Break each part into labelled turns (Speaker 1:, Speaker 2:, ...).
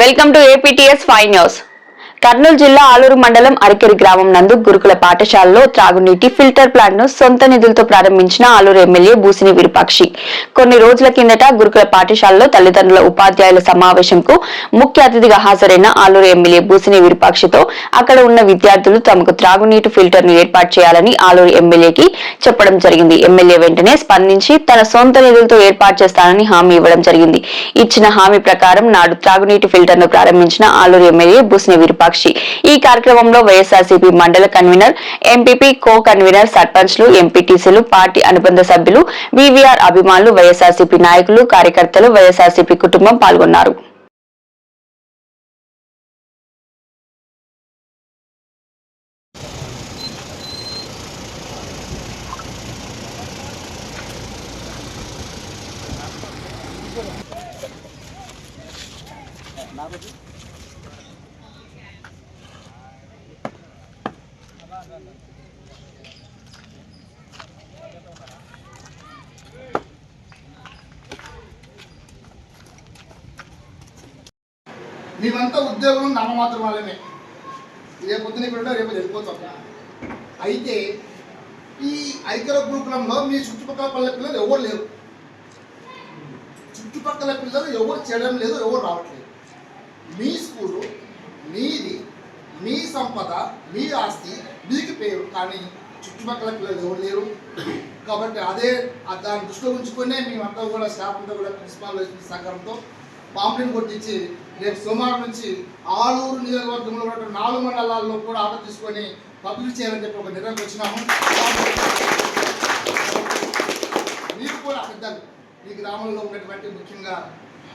Speaker 1: welcome to APTS five news Kurnool జిల్లా ఆలూరు మండలం అరికెరి గ్రామం నందు గురుకుల పాఠశాలలో త్రాగునీటి ఫిల్టర్ ప్లాంట్ను సొంత నిధులతో ప్రారంభించిన ఆలూరు ఎమ్మెల్యే బూసిని విరూపాక్షి. కొన్ని రోజుల కిందట గురుకుల పాఠశాలలో తల్లిదండ్రుల ఉపాధ్యాయుల సమావేశంకు ముఖ్య అతిథిగా హాజరైన ఆలూరు ఎమ్మెల్యే బూసిని విరూపాక్షితో అక్కడ ఉన్న విద్యార్థులు తమకు త్రాగునీటి ఫిల్టర్ను ఏర్పాటు చేయాలని ఆలూరు ఎమ్మెల్యేకి చెప్పడం జరిగింది. ఎమ్మెల్యే వెంటనే స్పందించి తన సొంత నిధులతో ఏర్పాటు చేస్తానని హామీ ఇవ్వడం జరిగింది. ఇచ్చిన హామీ ప్రకారం నాడు త్రాగునీటి ఫిల్టర్ను ప్రారంభించిన ఆలూరు ఎమ్మెల్యే బూసిని విరూపాక్షి ఈ కార్యక్రమంలో వైఎస్ఆర్సీపీ మండల కన్వీనర్ ఎంపీపీ కో కన్వీనర్ సర్పంచ్లు ఎంపీటీసీలు పార్టీ అనుబంధ సభ్యులు వివిఆర్ అభిమానులు వైఎస్ఆర్సీపీ నాయకులు కార్యకర్తలు వైఎస్ఆర్సీపీ కుటుంబం పాల్గొన్నారు.
Speaker 2: మేమంతా ఉద్యోగం నామమాత్రం వాళ్ళమే రేపు పొద్దున ఇక్కడ రేపు వెళ్ళిపోతాం. అయితే ఈ ఐకర గ్రూపులంలో మీ చుట్టుపక్కల పల్లె పిల్లలు ఎవరు లేరు? చుట్టుపక్కల పిల్లలు ఎవరు చేయడం లేదు ఎవరు రావట్లేదు. మీ స్కూలు మీ సంపద మీ ఆస్తి మీకు పేరు కానీ చుట్టుపక్కల పిల్లలు ఎవరు లేరు. కాబట్టి అదే దాని దాన్ని దృష్టిలో ఉంచుకునే మేమంతా కూడా స్టాఫ్ అంతా కూడా ప్రిన్సిపాల్ సహకారంతో పాంప్లెట్ కొట్టించి రేపు సోమవారం నుంచి ఆలూరు నియోజకవర్గంలో ఉన్న నాలుగు మండలాల్లో కూడా ఆర్డర్ తీసుకొని పబ్లిష్ చేయాలని చెప్పి ఒక నిర్ణయం వచ్చినాము. మీకు కూడా అర్థం ఈ గ్రామంలో ఉన్నటువంటి ముఖ్యంగా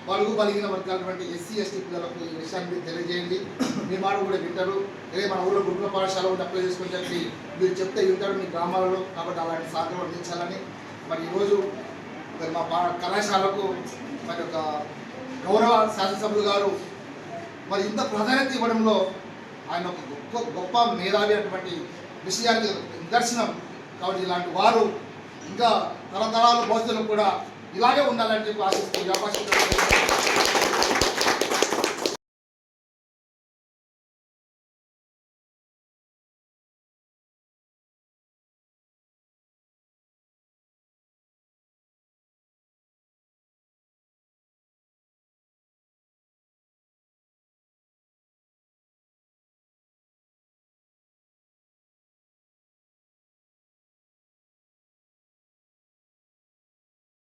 Speaker 2: బలుగు బలిగిన వర్గాలటువంటి ఎస్సీ ఎస్టీ పిల్లలకు ఈ విషయాన్ని తెలియజేయండి. మీ మాట కూడా వింటారు. ఇదే మన ఊళ్ళో గురుకుల పాఠశాల కూడా అప్లై చేసుకుని చెప్పి మీరు చెప్తే వింటారు మీ గ్రామాలలో కాబట్టి అలాంటి సహకారం అందించాలని. మరి ఈరోజు మరి మా పా- కళాశాలకు మరి ఒక గౌరవ శాసనసభ్యులు గారు మరి ఇంత ప్రాధాన్యత ఇవ్వడంలో ఆయన ఒక గొప్ప గొప్ప మేధావి అటువంటి విషయానికి నిదర్శనం. కాబట్టి ఇలాంటి వారు ఇంకా తరతరాల భవిష్యత్తులో కూడా ఇలాగే ఉండాలని చెప్పి ఆశిస్తూ అవకాశం